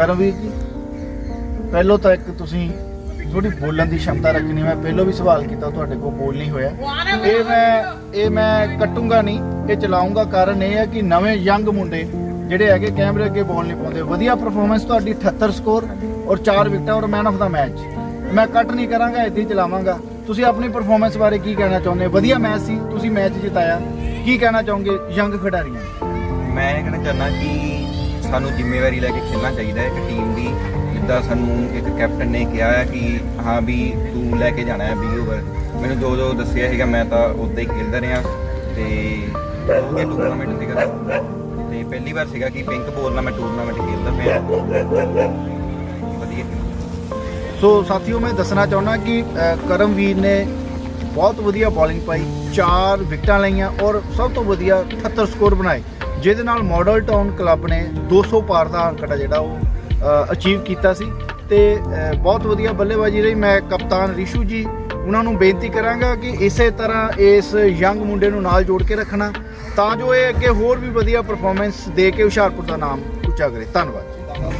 ਕਰਮਵੀਰ ਜੀ। ਪਹਿਲੋਂ ਤਾਂ ਇੱਕ ਤੁਸੀਂ ਥੋੜੀ ਬੋਲਣ ਦੀ ਸ਼ਮਤਾ ਰੱਖਣੀ, ਮੈਂ ਪਹਿਲੋਂ ਵੀ ਸਵਾਲ ਕੀਤਾ, ਤੁਹਾਡੇ ਕੋਲ ਬੋਲ ਨਹੀਂ ਹੋਇਆ। ਇਹ ਮੈਂ ਇਹ ਮੈਂ ਕੱਟੂੰਗਾ ਨਹੀਂ, ਇਹ ਚਲਾਉਂਗਾ ਕਾਰਨ ਇਹ ਹੈ ਕਿ ਨਵੇਂ ਯੰਗ ਮੁੰਡੇ ਜਿਹੜੇ ਹੈਗੇ, ਕੈਮਰੇ ਅੱਗੇ ਬੋਲ ਨਹੀਂ ਪਾਉਂਦੇ। ਵਧੀਆ ਪਰਫਾਰਮੈਂਸ ਤੁਹਾਡੀ 78 ਸਕੋਰ ਔਰ 4 ਵਿਕਟਾਂ ਔਰ ਮੈਨ ਆਫ ਦਾ ਮੈਚ ਮੈਂ ਕੱਟ ਨਹੀਂ ਕਰਾਂਗਾ ਇੱਦਾਂ ਹੀ ਚਲਾਵਾਂਗਾ। ਤੁਸੀਂ ਆਪਣੀ ਪਰਫਾਰਮੈਂਸ ਬਾਰੇ ਕੀ ਕਹਿਣਾ ਚਾਹੁੰਦੇ? ਹੋ? ਵਧੀਆ ਮੈਚ ਸੀ, ਤੁਸੀਂ ਮੈਚ ਜਿਤਾਇਆ। ਕੀ ਕਹਿਣਾ ਚਾਹੋਗੇ ਯੰਗ ਖਿਡਾਰੀਆਂ ਮੈਂ ਇਹ ਕਹਿਣਾ ਚਾਹੁੰਦਾ ਕਿ ਸਾਨੂੰ ਜ਼ਿੰਮੇਵਾਰੀ ਲੈ ਕੇ ਖੇਡਣਾ ਚਾਹੀਦਾ ਹੈ। ਇੱਕ ਟੀਮ ਦੀ, ਜਿੱਦਾਂ ਸਾਨੂੰ ਇੱਕ ਕੈਪਟਨ ਨੇ ਕਿਹਾ ਹੈ ਕਿ ਹਾਂ ਵੀ ਤੂੰ ਲੈ ਕੇ ਜਾਣਾ ਹੈ 20 ਓਵਰ ਮੈਨੂੰ ਜੋ ਜੋ ਦੱਸਿਆ ਹੈਗਾ ਮੈਂ ਤਾਂ ਉਦਾਂ ਹੀ ਖੇਲਦਾ ਰਿਹਾ। ਤੇ ਇਹ ਟੂਰਨਾਮੈਂਟ ਸੀਗਾ। ਤੇ ਪਹਿਲੀ ਵਾਰ ਸੀਗਾ ਕਿ ਪਿੰਕ ਬੋਲ ਨਾਲ ਮੈਂ ਟੂਰਨਾਮੈਂਟ ਖੇਡਦਾ ਪਿਆ। ਵਧੀਆ ਸੋ ਸਾਥੀਓ, ਮੈਂ ਦੱਸਣਾ ਚਾਹੁੰਦਾ ਕਿ ਕਰਮਵੀਰ ਨੇ ਬਹੁਤ ਵਧੀਆ ਬੋਲਿੰਗ ਪਾਈ। ਚਾਰ ਵਿਕਟਾਂ ਲਈਆਂ ਔਰ ਸਭ ਤੋਂ ਵਧੀਆ 78 ਸਕੋਰ ਬਣਾਏ। ਜਿਹਦੇ ਨਾਲ ਮਾਡਲ ਟਾਊਨ ਕਲੱਬ ਨੇ 200 ਪਾਰ ਦਾ ਅੰਕੜਾ ਜਿਹੜਾ ਉਹ ਅਚੀਵ ਕੀਤਾ ਸੀ। ਤੇ ਬਹੁਤ ਵਧੀਆ ਬੱਲੇਬਾਜ਼ੀ ਰਹੀ। ਮੈਂ ਕਪਤਾਨ ਰਿਸ਼ੂ ਜੀ ਉਹਨਾਂ ਨੂੰ ਬੇਨਤੀ ਕਰਾਂਗਾ ਕਿ ਇਸੇ ਤਰ੍ਹਾਂ ਇਸ ਯੰਗ ਮੁੰਡੇ ਨੂੰ ਨਾਲ ਜੋੜ ਕੇ ਰੱਖਣਾ, ਤਾਂ ਜੋ ਇਹ ਅੱਗੇ ਹੋਰ ਵੀ ਵਧੀਆ ਪਰਫਾਰਮੈਂਸ ਦੇ ਕੇ ਹੁਸ਼ਿਆਰਪੁਰ ਦਾ ਨਾਮ ਉੱਚਾ ਕਰੇ। ਧੰਨਵਾਦ